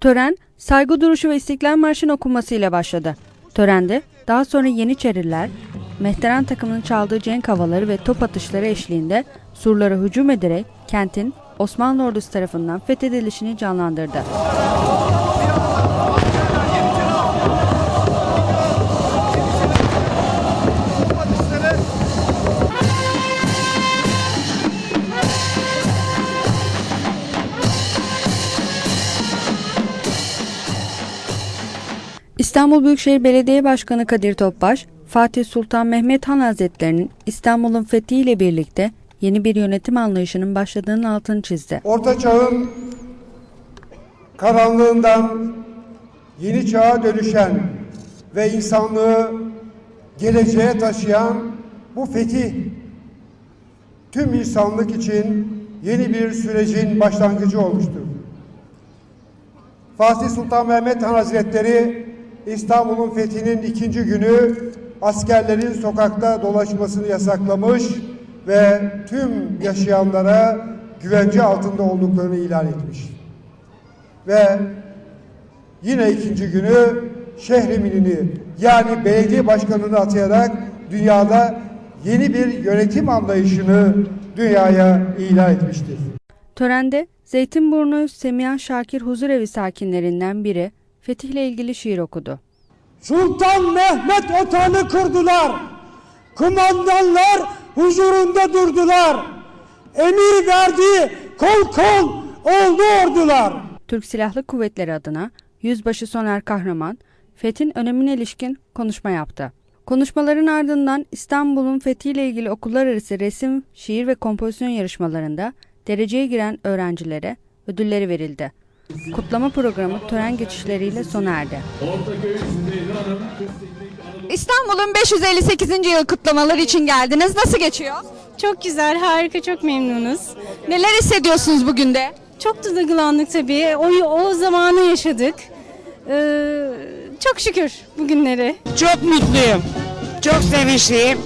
Tören, saygı duruşu ve İstiklal Marşı'nın okunmasıyla başladı. Törende daha sonra Yeniçeriler, Mehteran takımının çaldığı cenk havaları ve top atışları eşliğinde surlara hücum ederek kentin Osmanlı ordusu tarafından fethedilişini canlandırdı. İstanbul Büyükşehir Belediye Başkanı Kadir Topbaş, Fatih Sultan Mehmet Han Hazretleri'nin İstanbul'un fethiyle birlikte yeni bir yönetim anlayışının başladığının altını çizdi. Orta Çağ'ın karanlığından yeni çağa dönüşen ve insanlığı geleceğe taşıyan bu fetih tüm insanlık için yeni bir sürecin başlangıcı olmuştur. Fatih Sultan Mehmet Han Hazretleri İstanbul'un fethinin ikinci günü askerlerin sokakta dolaşmasını yasaklamış ve tüm yaşayanlara güvence altında olduklarını ilan etmiş. Ve yine ikinci günü şehri minini yani belediye başkanını atayarak dünyada yeni bir yönetim anlayışını dünyaya ilan etmiştir. Törende Zeytinburnu Semiha Şakir Huzurevi sakinlerinden biri fetihle ilgili şiir okudu. Sultan Mehmet Otan'ı kurdular. Kumandanlar huzurunda durdular. Emir verdi kol kol oldu ordular. Türk Silahlı Kuvvetleri adına Yüzbaşı Soner Kahraman, fethin önemine ilişkin konuşma yaptı. Konuşmaların ardından İstanbul'un fethiyle ilgili okullar arası resim, şiir ve kompozisyon yarışmalarında dereceye giren öğrencilere ödülleri verildi. Kutlama programı tören geçişleriyle sona erdi. İstanbul'un 558. yıl kutlamaları için geldiniz. Nasıl geçiyor? Çok güzel, harika, çok memnunuz. Neler hissediyorsunuz bugün de? Çok da duygulandık tabii. O, o zamanı yaşadık. Ee, çok şükür bugünleri. Çok mutluyum. Çok sevinçliyim.